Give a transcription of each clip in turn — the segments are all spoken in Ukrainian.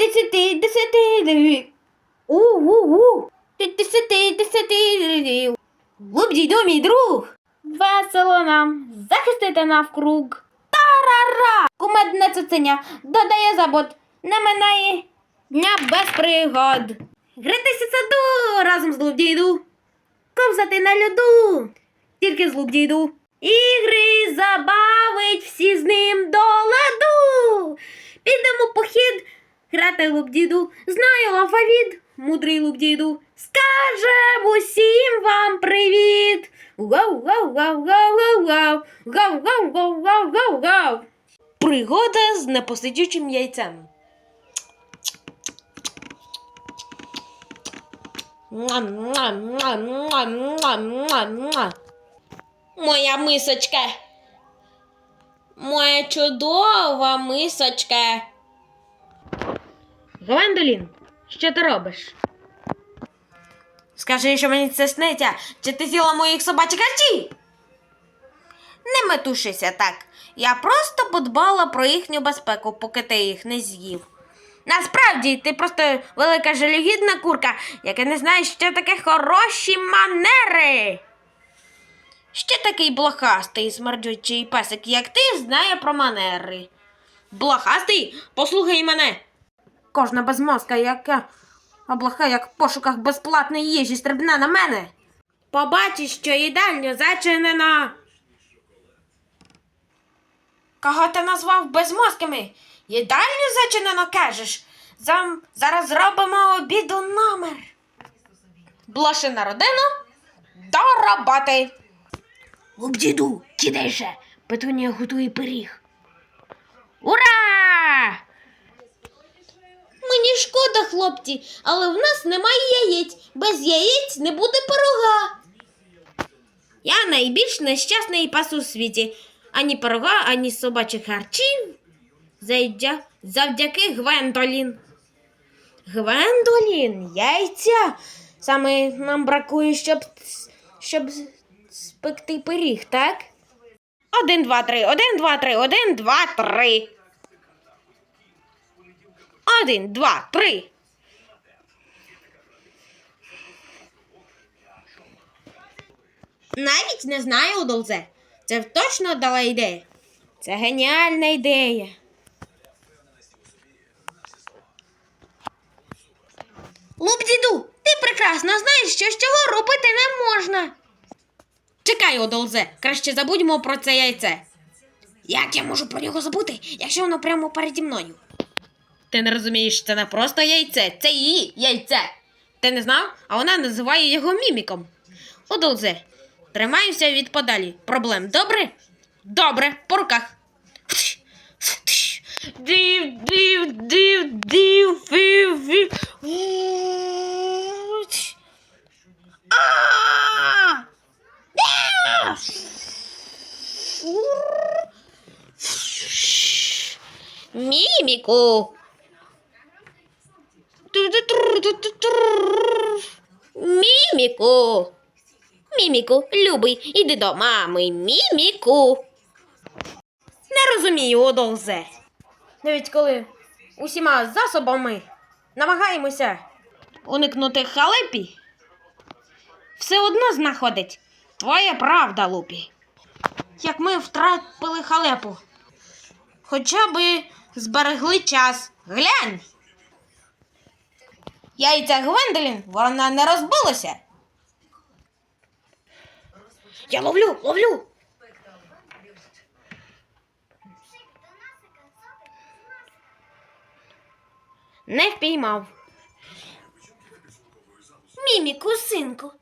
Десяти, десяти. У-у-у. Десяти, десяти. Лубдійду, мій друг. Весело нам. Захистити навкруг. Тарара! Кумедне цуценя додає забот. Не минає дня без пригод. Гритися саду разом з Лубдійду. Ковзати на льоду. Тільки з Лубдійду. Ігри забавить всі з ним до ладу. Підемо похід, грати лубдіду. Знаю алфавіт, мудрий лубдіду. Скажем усім вам привіт. Гав, гав, гав, гав, гав, гав, гав, гав, гав, гав, гав, гав. Пригода з непосидючим яйцем. Моя мисочка. Моя чудова мисочка. Гвендолін, що ти робиш? Скажи, що мені це сниться, чи ти з'їла моїх собачих харчі? Не метушися так. Я просто подбала про їхню безпеку, поки ти їх не з'їв. Насправді, ти просто велика жалюгідна курка, яка не знає, що таке хороші манери. Ще такий блохастий смердючий песик, як ти, знає про манери. Блохастий, послухай мене. Кожна безмозка, яка облаха, як в пошуках безплатної їжі, стрибне на мене. Побачиш, що їдальня зачинена. Кого ти назвав безмозками? Їдальню зачинено, кажеш. Зам... Зараз зробимо обіду номер. Блошина родина до роботи. Лубдіду, кидайше, Петунія готує пиріг. Ура! Мені шкода, хлопці, але в нас немає яєць. Без яєць не буде пирога. Я найбільш нещасний пас у світі. Ані пирога, ані собачих харчів. Зайдя... Завдяки Гвендолін. Гвендолін, яйця. Саме нам бракує, щоб, щоб спекти пиріг, так? Один, два, три, один, два, три, один, два, три. Один, два, три. Навіть не знаю, Удолзе. Це точно дала ідея. Це геніальна ідея. Лубдіду, ти прекрасно знаєш, що з цього робити не можна. Чекай, Одолзе, краще забудьмо про це яйце. Як я можу про нього забути, якщо воно прямо переді мною? Ти не розумієш, це не просто яйце, це її яйце. Ти не знав, а вона називає його міміком. Одолзе, тримаємося від подалі. Проблем добре? Добре, по руках. Див, вив, вив. Уч. А! А! Міміку. Міміку. Міміку, любий, іди до мами. Міміку. Не розумію, Одолзе. Навіть коли усіма засобами намагаємося уникнути халепі, все одно знаходить твоя правда, Лупі. Як ми втрапили халепу. Хоча би зберегли час. Глянь. Яйця Гвендолін, вона не розбилася. Я ловлю, ловлю. Не впіймав. Міміку, синку.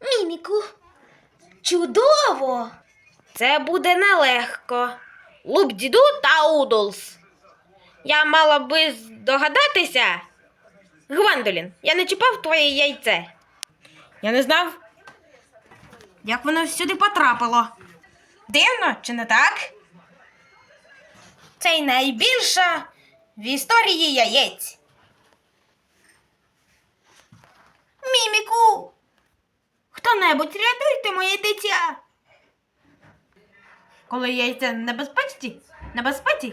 Міміку. Чудово! Це буде нелегко. Лубдіду та Удолс. Я мала би здогадатися. Гвендолін, я не чіпав твоє яйце. Я не знав, як воно сюди потрапило. Дивно, чи не так? Це й найбільша в історії яєць. Міміку. Хто-небудь рятуйте моє дитя. Коли яйця небезпечні, небезпеці,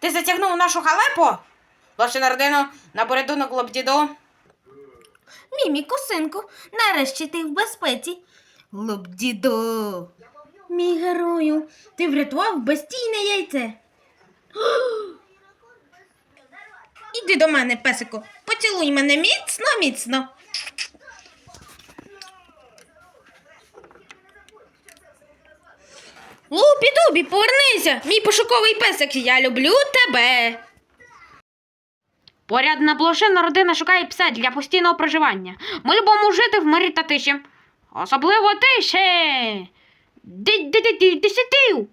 Ти затягнув нашу халепу? Лошина родину на порятунок лобдіду. Міміку, синку, нарешті ти в безпеці. Лобдіду. Мій герою, ти врятував безстійне яйце. Іди до мене, песику, поцілуй мене міцно, міцно. Лупі Дубі, повернися! Мій пошуковий песик, я люблю тебе. Порядна блошина родина шукає пса для постійного проживання. Ми любимо жити в мирі та тиші. Особливо тиші. Ди-ди-ди-ди-десятив.